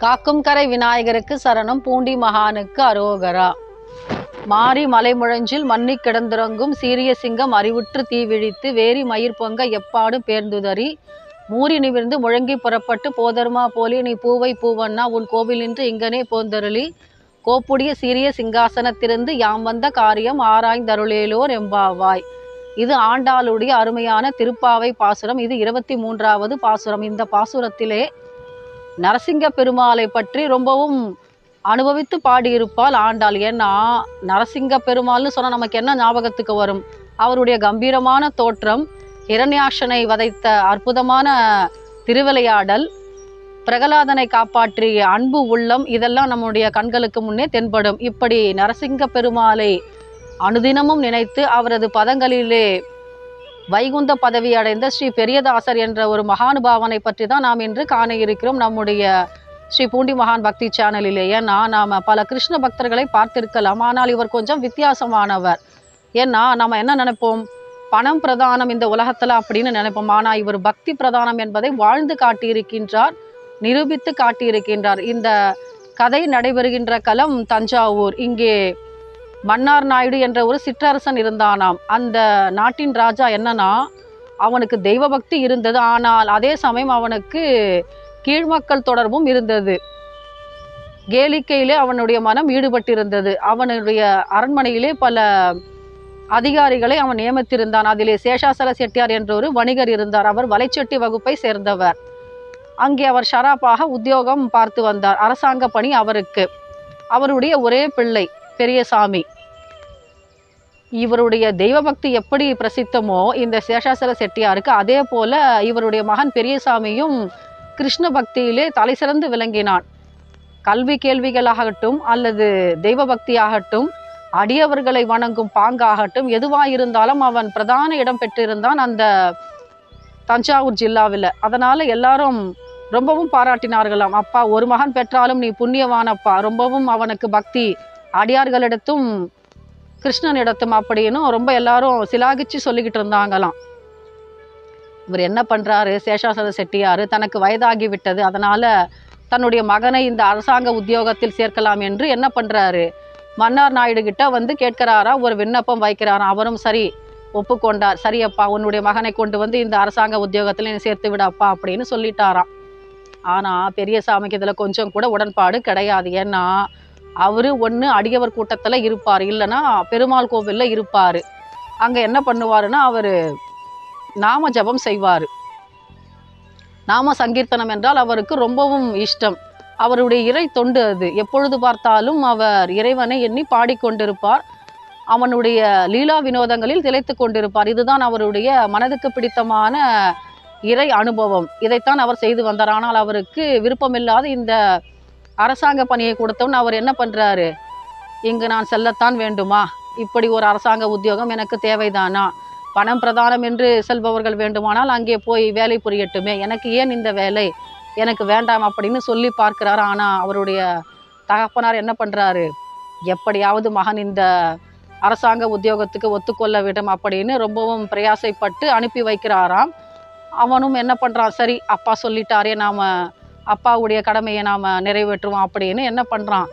காக்கும் கரை விநாயகருக்கு சரணம் பூண்டி மகானுக்கு அரோகரா. மாறி மலைமுழஞ்சில் மன்னி கிடந்துறங்கும் சீரிய சிங்கம் அறிவுற்று தீவிழித்து வேரி மயிர் பொங்க எப்பாடும் பேர்ந்துதறி மூறி நிமிர்ந்து முழங்கி புறப்பட்டு போதர்மா போலி நீ பூவை பூவண்ணா உன் கோவிலின்று இங்கனே போந்தருளி. கோப்புடைய சீரிய சிங்காசனத்திலிருந்து யாம் வந்த காரியம் ஆராய்ந்தருளேலோர் எம்பாவாய். இது ஆண்டாளுடைய அருமையான திருப்பாவை பாசுரம். இது இருபத்தி மூன்றாவது பாசுரம். இந்த பாசுரத்திலே நரசிங்க பெருமாளை பற்றி ரொம்பவும் அனுபவித்து பாடியிருப்பால் ஆண்டாள். ஏன்னா நரசிங்க பெருமாள்னு சொன்னால் நமக்கு என்ன ஞாபகத்துக்கு வரும்? அவருடைய கம்பீரமான தோற்றம் இரண்யாஷனை வதைத்த அற்புதமான திருவிளையாடல் பிரகலாதனை காப்பாற்றிய அன்பு உள்ளம் இதெல்லாம் நம்முடைய கண்களுக்கு முன்னே தென்படும். இப்படி நரசிங்க பெருமாளை அனுதினமும் நினைத்து அவரது பதங்களிலே வைகுந்த பதவி அடைந்த ஸ்ரீ பெரியதாசர் என்ற ஒரு மகானுபாவனை பற்றி தான் நாம் இன்று காண இருக்கிறோம். நம்முடைய ஸ்ரீ பூண்டி மகான் பக்தி சேனலிலே ஏன்னா நாம் பல கிருஷ்ண பக்தர்களை பார்த்திருக்கலாம். ஆனால் இவர் கொஞ்சம் வித்தியாசமானவர். ஏன்னா நம்ம என்ன நினைப்போம்? பணம் பிரதானம் இந்த உலகத்தில் அப்படின்னு நினைப்போம். ஆனால் இவர் பக்தி பிரதானம் என்பதை வாழ்ந்து காட்டியிருக்கின்றார் நிரூபித்து காட்டியிருக்கின்றார். இந்த கதை நடைபெறுகின்ற களம் தஞ்சாவூர். இங்கே மன்னார் நாயுடு என்ற ஒரு சிற்றரசன் இருந்தானாம். அந்த நாட்டின் ராஜா என்னன்னா அவனுக்கு தெய்வ பக்தி இருந்தது. ஆனால் அதே சமயம் அவனுக்கு கீழ்மக்கள் தொடர்பும் இருந்தது. கேளிக்கையிலே அவனுடைய மனம் ஈடுபட்டிருந்தது. அவனுடைய அரண்மனையிலே பல அதிகாரிகளை அவன் நியமித்திருந்தான். அதிலே சேஷாசல செட்டியார் என்ற ஒரு வணிகர் இருந்தார். அவர் வலைச்செட்டி வகுப்பை சேர்ந்தவர். அங்கே அவர் ஷராப்பாக உத்தியோகம் பார்த்து வந்தார். அரசாங்க பணி அவருக்கு. அவருடைய ஒரே பிள்ளை பெரியசாமி. இவருடைய தெய்வ பக்தி எப்படி பிரசித்தமோ இந்த சேஷாசல செட்டியாருக்கு அதே போல இவருடைய மகன் பெரியசாமியும் கிருஷ்ண பக்தியிலே தலை சிறந்து விளங்கினான். கல்வி கேள்விகளாகட்டும் அல்லது தெய்வ பக்தியாகட்டும் அடியவர்களை வணங்கும் பாங்காகட்டும் எதுவாயிருந்தாலும் அவன் பிரதான இடம் பெற்றிருந்தான் அந்த தஞ்சாவூர் ஜில்லாவில். அதனால் எல்லாரும் ரொம்பவும் பாராட்டினார்களாம். அப்பா ஒரு மகன் பெற்றாலும் நீ புண்ணியவானப்பா. ரொம்பவும் அவனுக்கு பக்தி. அடியார்களிடத்தும் கிருஷ்ணனிடத்தும் அப்படின்னு ரொம்ப எல்லாரும் சிலாகிச்சு சொல்லிக்கிட்டு இருந்தாங்களாம். இவர் என்ன பண்ணுறாரு சேஷாசத செட்டியார் தனக்கு வயதாகி விட்டது. அதனால் தன்னுடைய மகனை இந்த அரசாங்க உத்தியோகத்தில் சேர்க்கலாம் என்று என்ன பண்ணுறாரு மன்னார் நாயுடு கிட்ட வந்து கேட்கிறாரா? ஒரு விண்ணப்பம் வைக்கிறாரா? அவரும் சரி ஒப்புக்கொண்டார். சரியப்பா உன்னுடைய மகனை கொண்டு வந்து இந்த அரசாங்க உத்தியோகத்தில் நீ சேர்த்து விடப்பா அப்படின்னு சொல்லிட்டாராம். ஆனால் பெரியசாமிக்கு இதில் கொஞ்சம் கூட உடன்பாடு கிடையாது. ஏன்னா அவர் ஒன்று அடியவர் கூட்டத்தில் இருப்பார். இல்லைன்னா பெருமாள் கோவிலில் இருப்பார். அங்கே என்ன பண்ணுவாருன்னா அவர் நாம ஜபம் செய்வார். நாம சங்கீர்த்தனம் என்றால் அவருக்கு ரொம்பவும் இஷ்டம். அவருடைய இறை தொண்டு அது. எப்பொழுது பார்த்தாலும் அவர் இறைவனை எண்ணி பாடிக்கொண்டிருப்பார். அவனுடைய லீலா வினோதங்களில் திளைத்து கொண்டிருப்பார். இதுதான் அவருடைய மனதுக்கு பிடித்தமான இறை அனுபவம். இதைத்தான் அவர் செய்து வந்தார். ஆனால் அவருக்கு விருப்பமில்லாத இந்த அரசாங்க பணியை கொடுத்தவன் அவர் என்ன பண்ணுறாரு இங்கு நான் செல்லத்தான் வேண்டுமா? இப்படி ஒரு அரசாங்க உத்தியோகம் எனக்கு தேவைதானா? பணம் பிரதானம் என்று செல்பவர்கள் வேண்டுமானால் அங்கே போய் வேலை புரியட்டுமே? எனக்கு ஏன் இந்த வேலை? எனக்கு வேண்டாம் அப்படின்னு சொல்லி பார்க்கிறார். ஆனால் அவருடைய தகப்பனார் என்ன பண்ணுறாரு எப்படியாவது மகன் இந்த அரசாங்க உத்தியோகத்துக்கு ஒத்துக்கொள்ள வேண்டும் அப்படின்னு ரொம்பவும் பிரயாசைப்பட்டு அனுப்பி வைக்கிறாராம். அவனும் என்ன பண்ணுறான் சரி அப்பா சொல்லிட்டாரே நாம் அப்பாவுடைய கடமையை நாம் நிறைவேற்றுவோம் அப்படின்னு என்ன பண்ணுறான்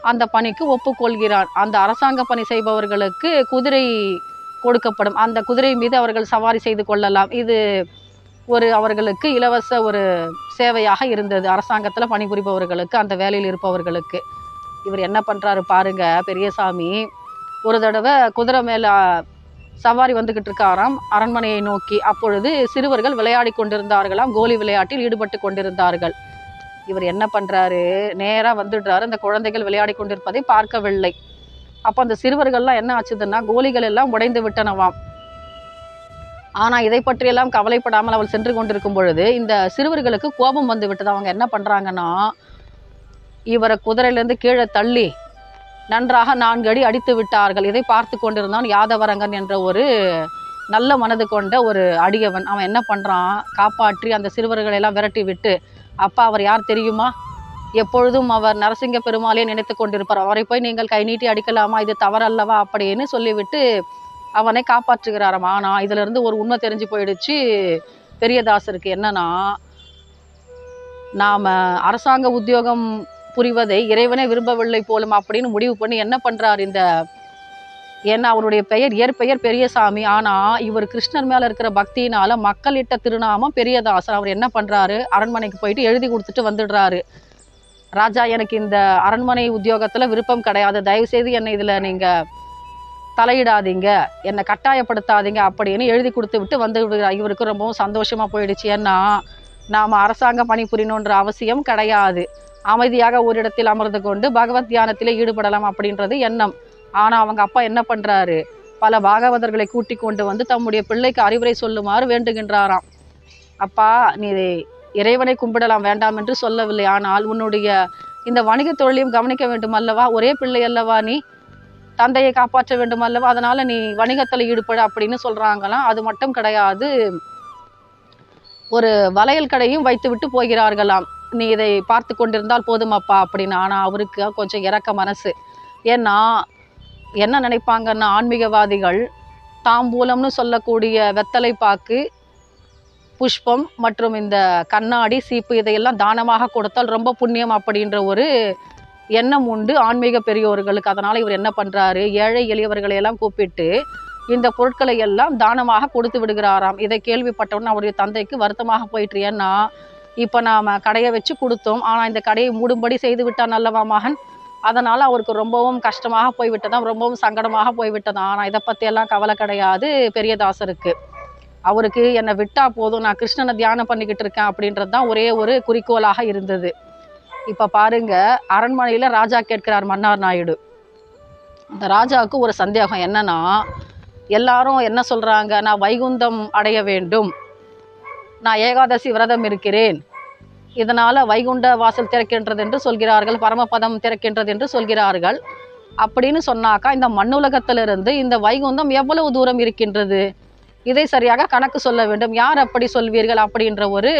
அந்த பணிக்கு ஒப்புக்கொள்கிறான் அந்த அரசாங்க பணி செய்பவர்களுக்கு குதிரை கொடுக்கப்படும். அந்த குதிரை மீது அவர்கள் சவாரி செய்து கொள்ளலாம். இது ஒரு அவர்களுக்கு இலவச ஒரு சேவையாக இருந்தது. அரசாங்கத்தில் பணிபுரிபவர்களுக்கு அந்த வேலையில் இருப்பவர்களுக்கு. இவர் என்ன பண்ணுறாரு பாருங்க பெரியசாமி. ஒரு தடவை குதிரை மேலே சவாரி வந்துக்கிட்டு இருக்காராம். அரண்மனையை நோக்கி அப்பொழுது சிறுவர்கள் விளையாடி கொண்டிருந்தார்களாம். கோலி விளையாட்டில் ஈடுபட்டு கொண்டிருந்தார்கள். இவர் என்ன பண்ணுறாரு நேராக வந்துடுறாரு. அந்த குழந்தைகள் விளையாடி கொண்டிருப்பதை பார்க்கவில்லை. அப்போ அந்த சிறுவர்கள்லாம் என்ன ஆச்சுதுன்னா கோலிகள் எல்லாம் உடைந்து விட்டனவாம். ஆனால் இதை பற்றியெல்லாம் கவலைப்படாமல் அவள் சென்று கொண்டிருக்கும் பொழுது இந்த சிறுவர்களுக்கு கோபம் வந்து விட்டது. அவங்க என்ன பண்ணுறாங்கன்னா இவரை குதிரையிலேருந்து கீழே தள்ளி நன்றாக நான்கு அடி அடித்து விட்டார்கள். இதை பார்த்து கொண்டிருந்தான் யாதவரங்கன் என்ற ஒரு நல்ல மனது கொண்ட ஒரு அடியவன். அவன் என்ன பண்ணுறான் காப்பாற்றி அந்த சிறுவர்களை எல்லாம் விரட்டி விட்டு அப்பா அவர் யார் தெரியுமா? எப்பொழுதும் அவர் நரசிங்க பெருமாளே நினைத்து கொண்டிருப்பார். அவரை போய் நீங்கள் கை நீட்டி அடிக்கலாமா? இது தவறல்லவா? அப்படின்னு சொல்லிவிட்டு அவனை காப்பாற்றுகிறாராம். ஆனால் இதிலிருந்து ஒரு உண்மை தெரிஞ்சு போயிடுச்சு. பெரியதாசருக்கு என்னன்னா நாம் அரசாங்க உத்தியோகம் புரிவதை இறைவனே விரும்பவில்லை போலும் அப்படின்னு முடிவு பண்ணி என்ன பண்ணுறார் இந்த ஏன்னா அவருடைய பெயர்? இயற்பெயர் பெரியசாமி. ஆனால் இவர் கிருஷ்ணர் மேலே இருக்கிற பக்தியினால மக்களிட்ட திருநாமம் பெரியதாசன். அவர் என்ன பண்ணுறாரு அரண்மனைக்கு போயிட்டு எழுதி கொடுத்துட்டு வந்துடுறாரு. ராஜா எனக்கு இந்த அரண்மனை உத்தியோகத்தில் விருப்பம் கிடையாது. தயவுசெய்து என்னை இதில் நீங்கள் தலையிடாதீங்க. என்னை கட்டாயப்படுத்தாதீங்க அப்படின்னு எழுதி கொடுத்து விட்டு வந்து விடுகிறார். இவருக்கு ரொம்பவும் சந்தோஷமாக போயிடுச்சு. ஏன்னா நாம் அரசாங்க பணி புரியணுன்ற அவசியம் கிடையாது. அமைதியாக ஒரு இடத்தில் அமர்ந்து கொண்டு பகவத் தியானத்திலே ஈடுபடலாம் அப்படின்றது எண்ணம். ஆனால் அவங்க அப்பா என்ன பண்ணுறாரு பல பாகவதர்களை கூட்டி கொண்டு வந்து தம்முடைய பிள்ளைக்கு அறிவுரை சொல்லுமாறு வேண்டுகின்றாராம். அப்பா நீ இறைவனை கும்பிடலாம் வேண்டாம் என்று சொல்லவில்லை. ஆனால் உன்னுடைய இந்த வணிக தொழிலையும் கவனிக்க வேண்டும் அல்லவா ஒரே பிள்ளை அல்லவா நீ? தந்தையை காப்பாற்ற வேண்டும் அல்லவா அதனால நீ வணிகத்தில் ஈடுபட அப்படின்னு சொல்றாங்களாம். அது மட்டும் கிடையாது. ஒரு வளையல் கடையும் வைத்துவிட்டு போகிறார்களாம். நீ இதை பார்த்து கொண்டிருந்தால் போதுமாப்பா அப்படின்னு. ஆனால் அவருக்கு கொஞ்சம் இறக்க மனசு. ஏன்னா என்ன நினைப்பாங்கன்னா ஆன்மீகவாதிகள் தாம்பூலம்னு சொல்லக்கூடிய வெத்தலை பாக்கு புஷ்பம் மற்றும் இந்த கண்ணாடி சீப்பு இதையெல்லாம் தானமாக கொடுத்தால் ரொம்ப புண்ணியம் அப்படின்ற ஒரு எண்ணம் உண்டு ஆன்மீக பெரியோர்களுக்கு. அதனால் இவர் என்ன பண்ணுறாரு ஏழை எளியவர்களை எல்லாம் கூப்பிட்டு இந்த பொருட்களை எல்லாம் தானமாக கொடுத்து விடுகிறாராம். இதை கேள்விப்பட்டவுடனே அவருடைய தந்தைக்கு வருத்தமாக போயிட்டு ஏன்னா இப்போ நாம் கடையை வச்சு கொடுத்தோம். ஆனால் இந்த கடையை மூடும்படி செய்து விட்டான் நல்லவா மகன்? அதனால் அவருக்கு ரொம்பவும் கஷ்டமாக போய்விட்டதாம் ரொம்பவும் சங்கடமாக போய்விட்டதாம் ஆனால் இதை பற்றியெல்லாம் கவலை கிடையாது. பெரியதாசருக்கு அவருக்கு என்னை விட்டால் போதும். நான் கிருஷ்ணனை தியானம் பண்ணிக்கிட்டு இருக்கேன் அப்படின்றது தான் ஒரே ஒரு குறிக்கோளாக இருந்தது. இப்போ பாருங்க அரண்மனையில் ராஜா கேட்கிறார் மன்னார் நாயுடு. அந்த ராஜாவுக்கு ஒரு சந்தேகம் என்னன்னா எல்லாரும் என்ன சொல்கிறாங்க நான் வைகுந்தம் அடைய வேண்டும். நான் ஏகாதசி விரதம் இருக்கிறேன். இதனால் வைகுண்ட வாசல் திறக்கின்றது என்று சொல்கிறார்கள் பரமபதம் திறக்கின்றது என்று சொல்கிறார்கள். அப்படின்னு சொன்னாக்கா இந்த மண்ணுலகத்திலிருந்து இந்த வைகுந்தம் எவ்வளவு தூரம் இருக்கின்றது? இதை சரியாக கணக்கு சொல்ல வேண்டும். யார் அப்படி சொல்வீர்கள் அப்படின்ற ஒரு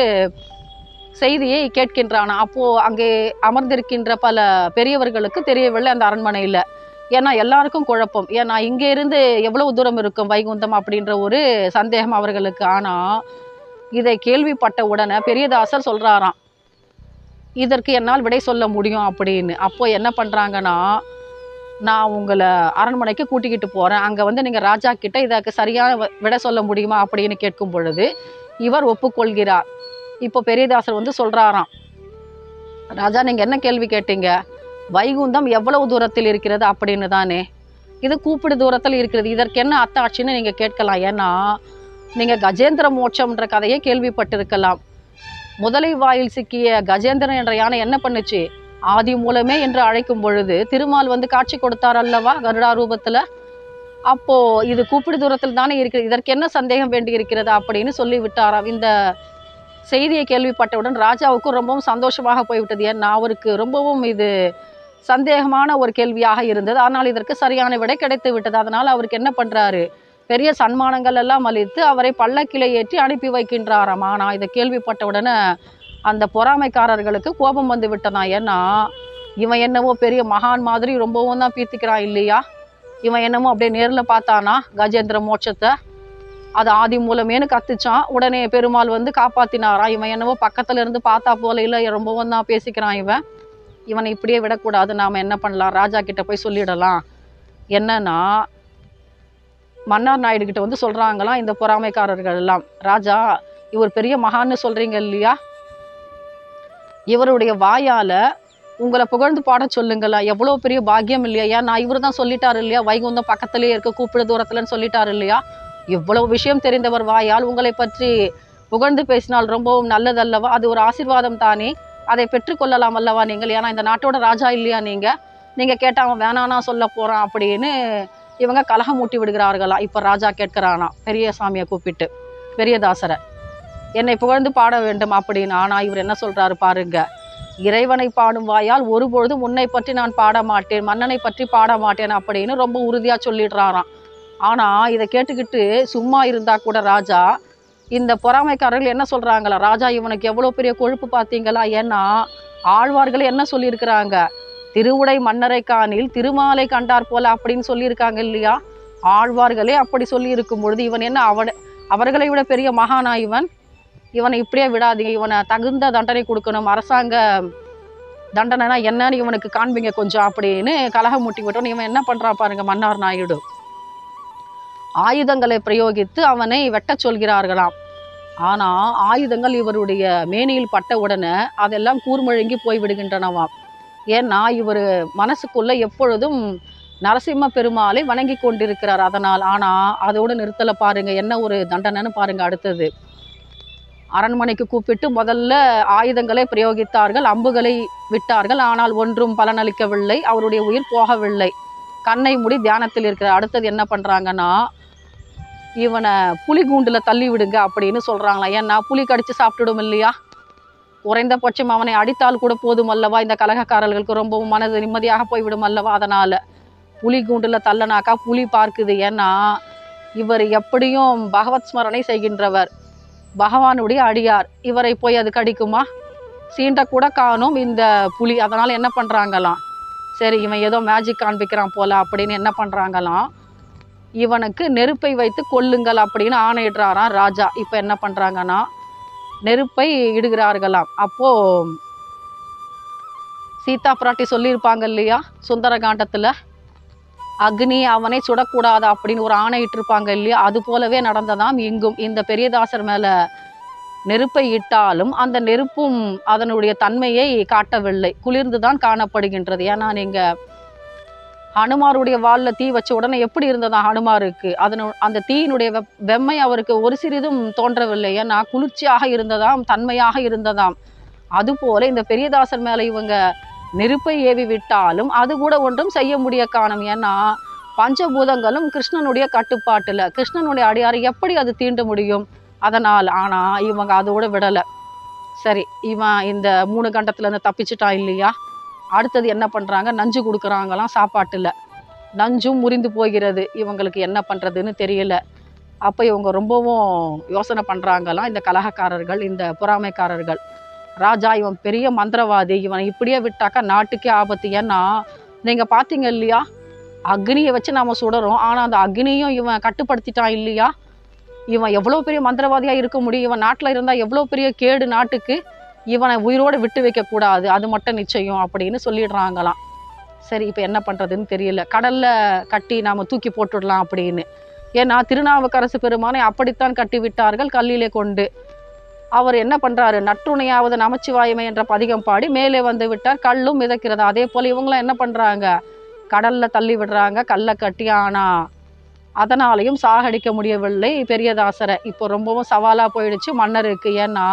செய்தியை கேட்கின்றானா. அப்போ அங்கே அமர்ந்திருக்கின்ற பல பெரியவர்களுக்கு தெரியவில்லை அந்த அரண்மனையில். ஏன்னா எல்லாருக்கும் குழப்பம். ஏன்னா இங்கே இருந்து எவ்வளவு தூரம் இருக்கும் வைகுந்தம் அப்படின்ற ஒரு சந்தேகம் அவர்களுக்கு. ஆனால் இதை கேள்விப்பட்ட உடனே பெரியதாசர் சொல்கிறாராம் இதற்கு என்னால் விடை சொல்ல முடியும் அப்படின்னு. அப்போ என்ன பண்ணுறாங்கன்னா நான் உங்களை அரண்மனைக்கு கூட்டிக்கிட்டு போகிறேன் அங்கே வந்து நீங்கள் ராஜா கிட்ட இதற்கு சரியான வ- விடை சொல்ல முடியுமா? அப்படின்னு கேட்கும் பொழுது இவர் ஒப்புக்கொள்கிறார். இப்போ பெரியதாசர் வந்து சொல்கிறாராம் ராஜா நீங்கள் என்ன கேள்வி கேட்டீங்க? வைகுந்தம் எவ்வளவு தூரத்தில் இருக்கிறது? அப்படின்னு தானே. இது கூப்பிடு தூரத்தில் இருக்கிறது. இதற்கு என்ன அத்தாட்சின்னு நீங்கள் கேட்கலாம். ஏன்னா நீங்கள் கஜேந்திர மோட்சம்ன்ற கதையை கேள்விப்பட்டிருக்கலாம். முதலை வாயில் சிக்கிய கஜேந்திரன் என்ற யானை என்ன பண்ணுச்சு? ஆதி மூலமே என்று அழைக்கும் பொழுது திருமால் வந்து காட்சி கொடுத்தார் அல்லவா கருடா ரூபத்தில்? அப்போ இது கூப்பிடு தூரத்தில் தானே இருக்குது இதற்கு என்ன சந்தேகம் வேண்டி இருக்கிறது அப்படின்னு சொல்லிவிட்டாரா இந்த செய்தியை கேள்விப்பட்டவுடன் ராஜாவுக்கும் ரொம்பவும் சந்தோஷமாக போய்விட்டது. ஏன்னா அவருக்கு ரொம்பவும் இது சந்தேகமான ஒரு கேள்வியாக இருந்தது. ஆனால் இதற்கு சரியான விடை கிடைத்து விட்டது. அதனால் அவருக்கு என்ன பண்ணுறாரு பெரிய சன்மானங்கள் எல்லாம் அளித்து அவரை பல்லக்கிலே ஏற்றி அனுப்பி வைக்கின்றாராம். ஆனால் இதை கேள்விப்பட்ட உடனே அந்த பொறாமைக்காரர்களுக்கு கோபம் வந்து விட்டனா ஏன்னா இவன் என்னவோ பெரிய மகான் மாதிரி ரொம்பவும் தான் பீத்திக்கிறான் இல்லையா? இவன் என்னமோ அப்படியே நேரில் பார்த்தானா கஜேந்திர மோட்சத்தை? அது ஆதி மூலமேனு கத்துச்சான். உடனே பெருமாள் வந்து காப்பாத்தினாராம் இவன் என்னவோ பக்கத்துல இருந்து பார்த்தா போல இல்லை ரொம்பவும் தான் பேசிக்கிறான் இவன். இவனை இப்படியே விடக்கூடாது. நாம என்ன பண்ணலாம்? ராஜா கிட்ட போய் சொல்லிடலாம். என்னன்னா மன்னார் நாயுடுகிட்ட வந்து சொல்கிறாங்களாம் இந்த பொறாமைக்காரர்கள் எல்லாம் ராஜா இவர் பெரிய மகான்னு சொல்கிறீங்க இல்லையா? இவருடைய வாயால் உங்களை புகழ்ந்து பாட சொல்லுங்களா? எவ்வளோ பெரிய பாக்கியம் இல்லையா? ஏன் நான் இவர் தான் சொல்லிட்டாரு இல்லையா? வைகுந்தம் பக்கத்திலேயே இருக்க கூப்பிடு தூரத்துலன்னு சொல்லிட்டாரு இல்லையா? இவ்வளவு விஷயம் தெரிந்தவர் வாயால் உங்களை பற்றி புகழ்ந்து பேசினால் ரொம்பவும் நல்லதல்லவா? அது ஒரு ஆசீர்வாதம் தானே? அதை பெற்றுக்கொள்ளலாம் அல்லவா நீங்கள்? ஏன்னா இந்த நாட்டோட ராஜா இல்லையா நீங்கள் நீங்கள் கேட்டால் அவன் வேணானா சொல்ல போகிறான் அப்படின்னு இவங்க கலகம் மூட்டி விடுகிறார்களா? இப்போ ராஜா கேட்கிறானா? பெரிய சாமியை கூப்பிட்டு. பெரியதாசரை என்னை புகழ்ந்து பாட வேண்டும் அப்படின்னு. ஆனா இவர் என்ன சொல்கிறாரு பாருங்க. இறைவனை பாடும் வாயால் ஒருபொழுதும் உன்னை பற்றி நான் பாட மாட்டேன். மன்னனை பற்றி பாட மாட்டேன் அப்படின்னு ரொம்ப உறுதியாக சொல்லிடுறாராம். ஆனால் இதை கேட்டுக்கிட்டு சும்மா இருந்தால் கூட ராஜா இந்த பொறாமைக்காரர்கள் என்ன சொல்கிறாங்களா ராஜா இவனுக்கு எவ்வளோ பெரிய கொழுப்பு பார்த்தீங்களா? ஏன்னா ஆழ்வார்கள் என்ன சொல்லியிருக்கிறாங்க? திருவுடை மன்னரை காணில் திருமாலை கண்டார் போல அப்படின்னு சொல்லியிருக்காங்க இல்லையா? ஆழ்வார்களே அப்படி சொல்லி இருக்கும் பொழுது இவன் என்ன அவட அவர்களை விட பெரிய மகானா இவன்? இவனை இப்படியே விடாதீங்க இவனை தகுந்த தண்டனை கொடுக்கணும் அரசாங்க தண்டனைனா என்னன்னு இவனுக்கு காண்பீங்க கொஞ்சம் அப்படின்னு கலகம் மூட்டி விட்டோன்னு இவன் என்ன பண்ணுறான் பாருங்க மன்னார் நாயுடு. ஆயுதங்களை பிரயோகித்து அவனை வெட்டச் சொல்கிறார்களாம். ஆனால் ஆயுதங்கள் இவருடைய மேனியில் பட்ட உடனே அதெல்லாம் கூர்மழுங்கி போய் விடுகின்றனவாம் ஏன்னா இவர் மனசுக்குள்ள எப்பொழுதும் நரசிம்ம பெருமாளை வணங்கி கொண்டிருக்கிறார். அதனால் ஆனால் அதோடு நிறுத்தலை பாருங்க என்ன ஒரு தண்டனைன்னு பாருங்க அடுத்தது. அரண்மனைக்கு கூப்பிட்டு முதல்ல ஆயுதங்களை பிரயோகித்தார்கள் அம்புகளை விட்டார்கள். ஆனால் ஒன்றும் பலனளிக்கவில்லை அவருடைய உயிர் போகவில்லை. கண்ணை மூடி தியானத்தில் இருக்கிற அடுத்தது என்ன பண்ணுறாங்கன்னா இவனை புலி கூண்டில் தள்ளி விடுங்க அப்படின்னு சொல்கிறாங்களா ஏன்னா புலி கடிச்சு சாப்பிட்டுடும் இல்லையா? குறைந்தபட்சம் அவனை அடித்தால் கூட போதும் அல்லவா? இந்த கலகக்காரர்களுக்கு ரொம்பவும் மனது நிம்மதியாக போய்விடும் அல்லவா அதனால்? புலி கூண்டில் தள்ளனாக்கா புலி பார்க்குது. ஏன்னா இவர் எப்படியும் பகவத் ஸ்மரணை செய்கின்றவர். பகவானுடைய அடியார். இவரை போய் அது கடிக்குமா? சீண்ட கூட காணும் இந்த புலி. அதனால் என்ன பண்ணுறாங்களாம் சரி இவன் ஏதோ மேஜிக் காண்பிக்கிறான் போல அப்படின்னு என்ன பண்ணுறாங்களாம் இவனுக்கு நெருப்பை வைத்து கொல்லுங்கள் அப்படின்னு ஆணையிடுறாராம் ராஜா. இப்போ என்ன பண்ணுறாங்கன்னா நெருப்பை இடுகிறார்களாம். அப்போ சீதா பிராட்டி சொல்லியிருப்பாங்க இல்லையா? சுந்தர காண்டத்தில் அக்னி அவனை சுடக்கூடாது அப்படின்னு ஒரு ஆணையிட்டிருப்பாங்க இல்லையா? அது போலவே நடந்ததாம் இங்கும். இந்த பெரியதாசர் மேலே நெருப்பை இட்டாலும் அந்த நெருப்பும் அதனுடைய தன்மையை காட்டவில்லை. குளிர்ந்து தான் காணப்படுகின்றது. ஏன்னா நீங்கள் ஹனுமாருடைய வாலில் தீ வச்ச உடனே எப்படி இருந்ததா ஹனுமாருக்கு? அதனு அந்த தீயினுடைய வெப் வெம்மை அவருக்கு ஒரு சிறிதும் தோன்றவில்லை. ஏன்னா குளிர்ச்சியாக இருந்ததாம் தன்மையாக இருந்ததாம். அதுபோல இந்த பெரியதாசன் மேலே இவங்க நெருப்பை ஏவி விட்டாலும் அது கூட ஒன்றும் செய்ய முடிய காணும். ஏன்னா பஞ்சபூதங்களும் கிருஷ்ணனுடைய கட்டுப்பாட்டில். கிருஷ்ணனுடைய அடியாரை எப்படி அது தீண்ட முடியும்? அதனால் ஆனால் இவங்க அதோட விடலை. சரி இவன் இந்த மூணு கண்டத்துலேருந்து தப்பிச்சிட்டான் இல்லையா? அடுத்தது என்ன பண்ணுறாங்க நஞ்சு கொடுக்குறாங்களாம் சாப்பாட்டில். நஞ்சும் முறிந்து போகிறது. இவங்களுக்கு என்ன பண்ணுறதுன்னு தெரியல. அப்போ இவங்க ரொம்பவும் யோசனை பண்ணுறாங்களாம் இந்த கலகக்காரர்கள் இந்த பொறாமைக்காரர்கள். ராஜா இவன் பெரிய மந்திரவாதி. இவனை இப்படியே விட்டாக்கா நாட்டுக்கே ஆபத்து. ஏன்னா நீங்கள் பார்த்தீங்க இல்லையா? அக்னியை வச்சு நாம் சுடறோம். ஆனால் அந்த அக்னியும் இவன் கட்டுப்படுத்திட்டான் இல்லையா? இவன் எவ்வளோ பெரிய மந்திரவாதியாக இருக்க முடியும்? இவன் நாட்டில் இருந்தால் எவ்வளோ பெரிய கேடு நாட்டுக்கு? இவனை உயிரோடு விட்டு வைக்கக்கூடாது அது மட்டும் நிச்சயம் அப்படின்னு சொல்லிடுறாங்களாம். சரி இப்போ என்ன பண்ணுறதுன்னு தெரியல. கடலில் கட்டி நாம் தூக்கி போட்டுடலாம் அப்படின்னு. ஏன்னா திருநாவுக்கரசு பெருமானை அப்படித்தான் கட்டி விட்டார்கள் கல்லிலே கொண்டு. அவர் என்ன பண்ணுறாரு நற்றுணையாவது நமச்சிவாயமை என்ற பதிகம் பாடி மேலே வந்து விட்டார். கல்லும் மிதக்கிறது. அதே போல் இவங்களாம் என்ன பண்ணுறாங்க கடலில் தள்ளி விடுறாங்க கல்லை கட்டி. ஆனால் அதனாலையும் சாகடிக்க முடியவில்லை பெரியதாசரை. இப்போ ரொம்பவும் சவாலாக போயிடுச்சு மன்னருக்கு. ஏன்னா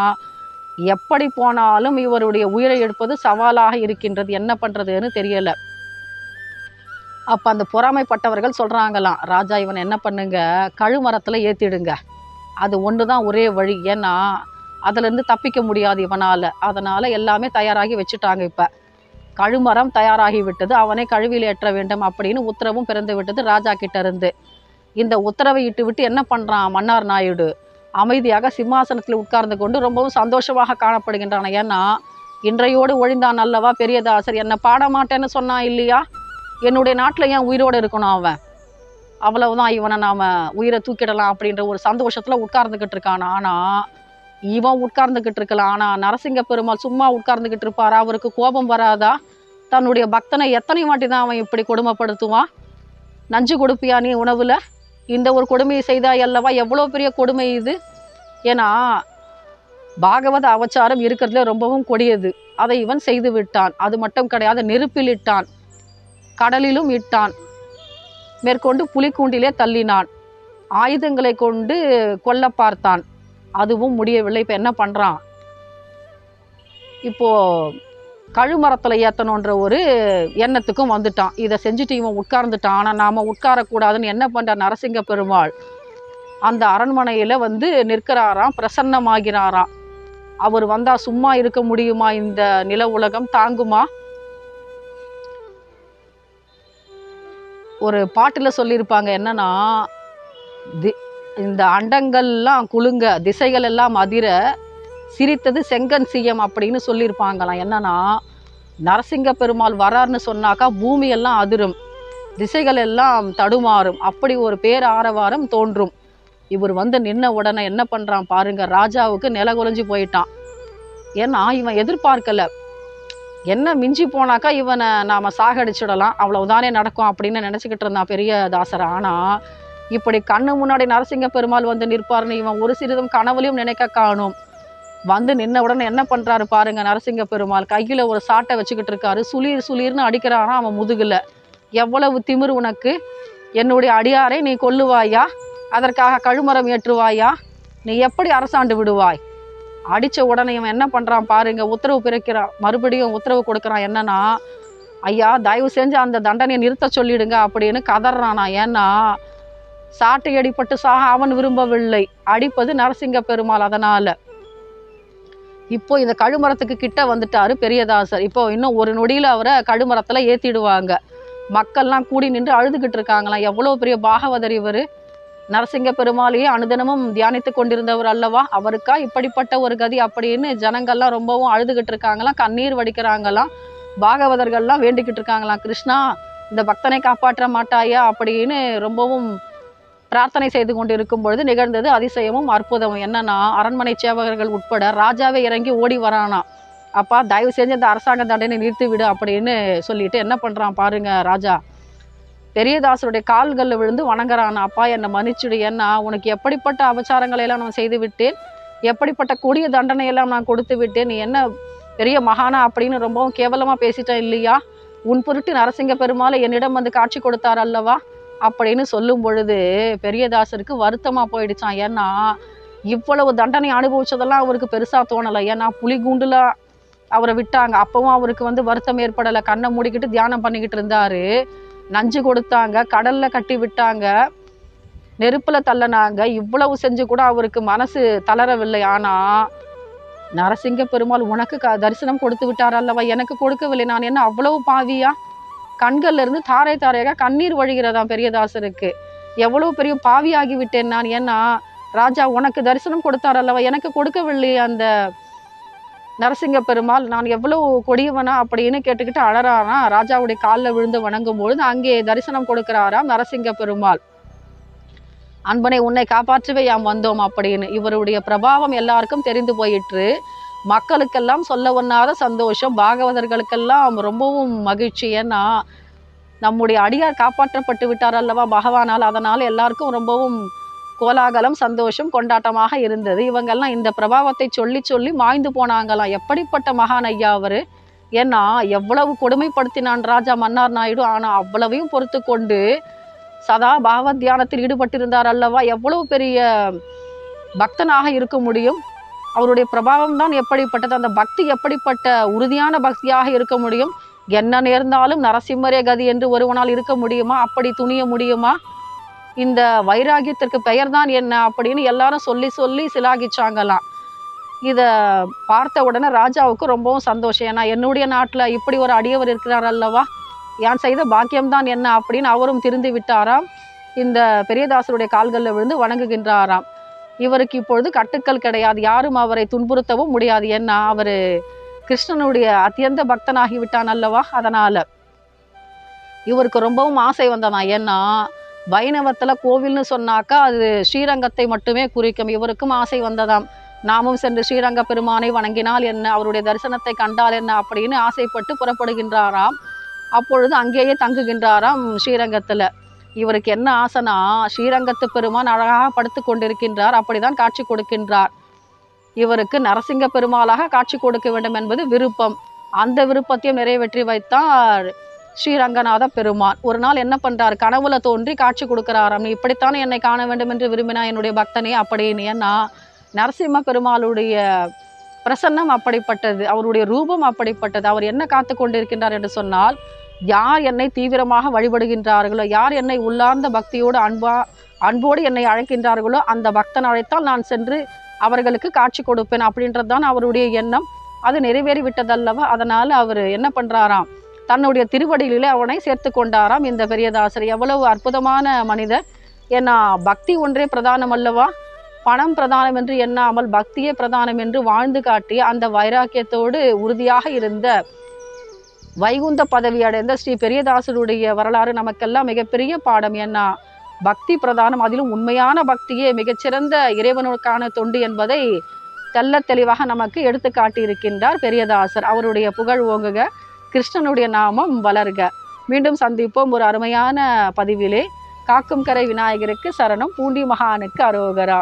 எப்படி போனாலும் இவருடைய உயிரை எடுப்பது சவாலாக இருக்கின்றது என்ன பண்ணுறதுன்னு தெரியல. அப்போ அந்த பொறாமைப்பட்டவர்கள் சொல்கிறாங்களாம் ராஜா இவன் என்ன பண்ணுங்க? கழுமரத்தில் ஏற்றிடுங்க அது ஒன்று தான் ஒரே வழி. ஏன்னா அதுலேருந்து தப்பிக்க முடியாது இவனால். அதனால் எல்லாமே தயாராகி வச்சுட்டாங்க இப்போ. கழுமரம் தயாராகி விட்டது. அவனை கழுவியில் ஏற்ற வேண்டும் அப்படின்னு உத்தரவும் பிறந்து விட்டது ராஜா கிட்ட இருந்து. இந்த உத்தரவை இட்டு விட்டு என்ன பண்ணுறான் மன்னார் நாயுடு? அமைதியாக சிம்மாசனத்தில் உட்கார்ந்து கொண்டு ரொம்பவும் சந்தோஷமாக காணப்படுகின்றான். ஏன்னா இன்றையோடு ஒழிந்தான் அல்லவா பெரியதாசர் என்னை பாட மாட்டேன்னு சொன்னான் இல்லையா? என்னுடைய நாட்டில் ஏன் உயிரோடு இருக்கணும் அவன்? அவ்வளவுதான் இவனை நாம் உயிரை தூக்கிடலாம் அப்படின்ற ஒரு சந்தோஷத்தில் உட்கார்ந்துக்கிட்டு இருக்கான். ஆனால் இவன் உட்கார்ந்துக்கிட்டு இருக்கலாம் ஆனால் நரசிங்க பெருமாள் சும்மா உட்கார்ந்துக்கிட்டு இருப்பாரா? அவருக்கு கோபம் வராதா? தன்னுடைய பக்தனை எத்தனை வாட்டி தான் அவன் இப்படி கொடுமைப்படுத்துவான்? நஞ்சு கொடுப்பியா நீ உணவில்? இந்த ஒரு கொடுமையை செய்தாய் அல்லவா? எவ்வளோ பெரிய கொடுமை இது? ஏன்னா பாகவத அவச்சாரம் இருக்கிறதுல ரொம்பவும் கொடியது. அதை இவன் செய்து விட்டான். அது மட்டும் கிடையாது நெருப்பில் இட்டான். கடலிலும் இட்டான். மேற்கொண்டு புலிக்கூண்டிலே தள்ளினான். ஆயுதங்களை கொண்டு கொல்ல பார்த்தான். அதுவும் முடியவில்லை. இப்போ என்ன பண்ணுறான் இப்போது கழுமரத்தில் ஏற்றணுன்ற ஒரு எண்ணத்துக்கும் வந்துட்டான். இதை செஞ்சுட்டு இவன் உட்கார்ந்துட்டான். ஆனால் நாம் உட்காரக்கூடாதுன்னு என்ன பண்ணுற நரசிங்க பெருமாள்? அந்த அரண்மனையில் வந்து நிற்கிறாராம் பிரசன்னமாகிறாராம். அவர் வந்தால் சும்மா இருக்க முடியுமா இந்த நில உலகம்? தாங்குமா? ஒரு பாட்டில் சொல்லியிருப்பாங்க என்னன்னா தி இந்த அண்டங்கள்லாம் குலுங்க திசைகள் எல்லாம் அதிர சிரித்தது செங்கன் சிஎம் அப்படின்னு சொல்லியிருப்பாங்களாம். என்னன்னா நரசிங்க பெருமாள் வரார்னு சொன்னாக்கா பூமியெல்லாம் அதிரும் திசைகள் எல்லாம் தடுமாறும் அப்படி ஒரு பேர் ஆரவாரம் தோன்றும். இவர் வந்து நின்ன உடனே என்ன பண்ணுறான் பாருங்க ராஜாவுக்கு நில குலைஞ்சு போயிட்டான். ஏன்னா இவன் எதிர்பார்க்கல. என்ன மிஞ்சி போனாக்கா இவனை நாம் சாகடிச்சிடலாம் அவ்வளவுதானே நடக்கும் அப்படின்னு நினச்சிக்கிட்டு இருந்தான் பெரிய தாசர். ஆனால் இப்படி கண்ணு முன்னாடி நரசிங்க பெருமாள் வந்து நிற்பாருன்னு இவன் ஒரு சிறிதும் கனவுலையும் நினைக்க காணும். வந்து நின்ன உடனே என்ன பண்றாரு பாருங்க நரசிங்க பெருமாள். கையில ஒரு சாட்டை வச்சுக்கிட்டு இருக்காரு. சுளீர் சுளீர்னு அடிக்கிறானா அவன் முதுகுல. எவ்வளவு திமிரு உனக்கு? என்னுடைய அடியாரை நீ கொல்லுவாயா? அதற்காக கழுமரம் ஏற்றுவாயா? நீ எப்படி அரசாண்டு விடுவாய்? அடிச்ச உடனே இவன் என்ன பண்றான் பாருங்க உத்தரவு பிறக்கிறான். மறுபடியும் உத்தரவு கொடுக்குறான் என்னன்னா ஐயா தயவு செஞ்சு அந்த தண்டனையை நிறுத்த சொல்லிடுங்க அப்படின்னு கதறானா. ஏன்னா சாட்டை அடிப்பட்டு சாக அவன் விரும்பவில்லை. அடிப்பது நரசிங்க பெருமாள் அதனால. இப்போ இந்த கழுமரத்துக்கு கிட்ட வந்துட்டாரு பெரியதாசர். இப்போ இன்னும் ஒரு நொடியில் அவரை கழுமரத்தில் ஏற்றிடுவாங்க மக்கள்லாம் கூடி நின்று அழுதுகிட்டு இருக்காங்களாம். எவ்வளோ பெரிய பாகவதர் இவர். நரசிங்க பெருமாளையே அனுதினமும் தியானித்து கொண்டிருந்தவர் அல்லவா? அவருக்கா இப்படிப்பட்ட ஒரு கதி அப்படின்னு ஜனங்கள்லாம் ரொம்பவும் அழுதுகிட்டு இருக்காங்களாம். கண்ணீர் வடிக்கிறாங்களாம். பாகவதர்கள்லாம் வேண்டிக்கிட்டு இருக்காங்களாம். கிருஷ்ணா இந்த பக்தனை காப்பாற்ற மாட்டாயா? அப்படின்னு ரொம்பவும் பிரார்த்தனை செய்து கொண்டிருக்கும் பொழுது நிகழ்ந்தது அதிசயமும் அற்புதமும். என்னன்னா அரண்மனை சேவகர்கள் உட்பட ராஜாவே இறங்கி ஓடி வரானா? அப்பா தயவு செஞ்சு இந்த அரசாங்க தண்டனை நிறுத்தி விடு அப்படின்னு சொல்லிட்டு என்ன பண்றான் பாருங்க ராஜா. பெரியதாசருடைய கால்களில் விழுந்து வணங்குறான். அப்பா என்னை மன்னிச்சுடு. ஏன்னா உனக்கு எப்படிப்பட்ட அபச்சாரங்களை எல்லாம் நான் செய்து விட்டேன். எப்படிப்பட்ட கொடிய தண்டனையெல்லாம் நான் கொடுத்து விட்டேன். நீ என்ன பெரிய மகானா அப்படின்னு ரொம்பவும் கேவலமா பேசிட்டேன் இல்லையா? உன் பொருட்டு நரசிங்க பெருமாளை என்னிடம் வந்து காட்சி கொடுத்தார் அல்லவா? அப்படின்னு சொல்லும் பொழுது பெரியதாசருக்கு வருத்தமாக போயிடுச்சான் ஏன்னா இவ்வளவு தண்டனை அனுபவிச்சதெல்லாம் அவருக்கு பெருசாக தோணலை ஏன்னா புலிகூண்டுல அவரை விட்டாங்க. அப்பவும் அவருக்கு வந்து வருத்தம் ஏற்படலை. கண்ணை மூடிக்கிட்டு தியானம் பண்ணிக்கிட்டு இருந்தாரு. நஞ்சு கொடுத்தாங்க. கடல்ல கட்டி விட்டாங்க. நெருப்புல தள்ளனாங்க. இவ்வளவு செஞ்சு கூட அவருக்கு மனசு தளரவில்லை. ஆனா நரசிங்க பெருமாள் உனக்கு க தரிசனம் கொடுத்து விட்டார் அல்லவா? எனக்கு கொடுக்கவில்லை. நான் என்ன அவ்வளவு பாவியா? கண்கள்ல இருந்து தாரை தாரையாக கண்ணீர் வழிகிறதாம் பெரியதாசருக்கு. எவ்வளவு பெரிய பாவியாகி விட்டேன் நான். ஏன்னா ராஜா உனக்கு தரிசனம் கொடுத்தார் அல்லவா எனக்கு கொடுக்கவில்லை அந்த நரசிங்க பெருமாள். நான் எவ்வளவு கொடியவனா அப்படின்னு கேட்டுக்கிட்டு அழறானா. ராஜாவுடைய காலில் விழுந்து வணங்கும் பொழுது அங்கே தரிசனம் கொடுக்கிறாராம் நரசிங்க பெருமாள். அன்பனை உன்னை காப்பாற்றவே யாம் வந்தோம் அப்படின்னு. இவருடைய பிரபாவம் எல்லாருக்கும் தெரிந்து போயிற்று. மக்களுக்கெல்லாம் சொல்ல ஒண்ணாத சந்தோஷம் பாகவதர்களுக்கெல்லாம் ரொம்பவும் மகிழ்ச்சி. ஏன்னா நம்முடைய அடியார் காப்பாற்றப்பட்டு விட்டார் அல்லவா பகவானால்? அதனால் எல்லாருக்கும் ரொம்பவும் கோலாகலம் சந்தோஷம் கொண்டாட்டமாக இருந்தது. இவங்கெல்லாம் இந்த பிரபாவத்தை சொல்லி சொல்லி மாய்ந்து போனாங்களாம் எப்படிப்பட்ட மகான் ஐயா அவர்? ஏன்னா எவ்வளவு கொடுமைப்படுத்தினான் ராஜா மன்னார் நாயுடு. ஆனால் அவ்வளவையும் பொறுத்து கொண்டு சதா பாகவத் தியானத்தில் ஈடுபட்டிருந்தார் அல்லவா? எவ்வளவு பெரிய பக்தனாக இருக்க முடியும்? அவருடைய பிரபாவம் தான் எப்படிப்பட்டது? அந்த பக்தி எப்படிப்பட்ட உறுதியான பக்தியாக இருக்க முடியும்? என்ன நேர்ந்தாலும் நரசிம்மரே கதி என்று ஒருவனால் இருக்க முடியுமா? அப்படி துணிய முடியுமா? இந்த வைராகியத்திற்கு பெயர் தான் என்ன அப்படின்னு எல்லாரும் சொல்லி சொல்லி சிலாகிச்சாங்களாம். இதை பார்த்த உடனே ராஜாவுக்கு ரொம்பவும் சந்தோஷம். ஏன்னா என்னுடைய நாட்டில் இப்படி ஒரு அடியவர் இருக்கிறார் அல்லவா? யான் செய்த பாக்கியம்தான் என்ன அப்படின்னு அவரும் திருந்து விட்டாராம். இந்த பெரியதாசருடைய கால்களில் விழுந்து வணங்குகின்றாராம். இவருக்கு இப்பொழுது கட்டுக்கள் கிடையாது. யாரும் அவரை துன்புறுத்தவும் முடியாது. ஏன்னா அவர் கிருஷ்ணனுடைய அத்தியந்த பக்தனாகி விட்டான் அல்லவா? அதனால். இவருக்கு ரொம்பவும் ஆசை வந்ததான் ஏன்னா வைணவத்தில் கோவில்னு சொன்னாக்கா அது ஸ்ரீரங்கத்தை மட்டுமே குறிக்கும். இவருக்கும் ஆசை வந்ததாம். நாமும் சென்று ஸ்ரீரங்க பெருமானை வணங்கினால் என்ன? அவருடைய தரிசனத்தை கண்டால் என்ன? அப்படின்னு ஆசைப்பட்டு புறப்படுகின்றாராம். அப்பொழுது அங்கேயே தங்குகின்றாராம் ஸ்ரீரங்கத்தில். இவருக்கு என்ன ஆசனா? ஸ்ரீரங்கத்து பெருமான் அழகாக படுத்து கொண்டிருக்கின்றார். அப்படிதான் காட்சி கொடுக்கின்றார். இவருக்கு நரசிங்க பெருமாளாக காட்சி கொடுக்க வேண்டும் என்பது விருப்பம். அந்த விருப்பத்தையும் நிறைவேற்றி வைத்தார் ஸ்ரீரங்கநாத பெருமான். ஒரு நாள் என்ன பண்றார்? கனவுல தோன்றி காட்சி கொடுக்கிறாராம். நீ இப்படித்தானே என்னை காண வேண்டும் என்று விரும்பினா என்னுடைய பக்தனே அப்படின்னு ஏன்னா நரசிம்ம பெருமாளுடைய பிரசன்னம் அப்படிப்பட்டது. அவருடைய ரூபம் அப்படிப்பட்டது. அவர் என்ன காத்து கொண்டிருக்கின்றார் என்று சொன்னால் யார் என்னை தீவிரமாக வழிபடுகின்றார்களோ யார் என்னை உள்ளார்ந்த பக்தியோடு அன்பா அன்போடு என்னை அழைக்கின்றார்களோ அந்த பக்தன் அழைத்தால் நான் சென்று அவர்களுக்கு காட்சி கொடுப்பேன் அப்படின்றது தான் அவருடைய எண்ணம். அது நிறைவேறி விட்டதல்லவா அதனால் அவர் என்ன பண்ணுறாராம் தன்னுடைய திருவடிகளிலே அவனை சேர்த்து கொண்டாராம் இந்த பெரியதாசர். எவ்வளவு அற்புதமான மனிதர். ஏன்னா பக்தி ஒன்றே பிரதானம் அல்லவா? பணம் பிரதானம் என்று எண்ணாமல் பக்தியே பிரதானம் என்று வாழ்ந்து காட்டி அந்த வைராக்கியத்தோடு உறுதியாக இருந்த வைகுந்த பதவி அடைந்த ஸ்ரீ பெரியதாசருடைய வரலாறு நமக்கெல்லாம் மிகப்பெரிய பாடம். என்ன பக்தி பிரதானம் அதிலும் உண்மையான பக்தியே மிகச்சிறந்த இறைவனுக்கான தொண்டு என்பதை தெல்ல தெளிவாக நமக்கு எடுத்து காட்டியிருக்கின்றார் பெரியதாசர். அவருடைய புகழ் ஓங்குக கிருஷ்ணனுடைய நாமம் வளர்க. மீண்டும் சந்திப்போம் ஒரு அருமையான பதிவிலே. காக்கும் கரை விநாயகருக்கு சரணம் பூண்டி மகானுக்கு அரோகரா.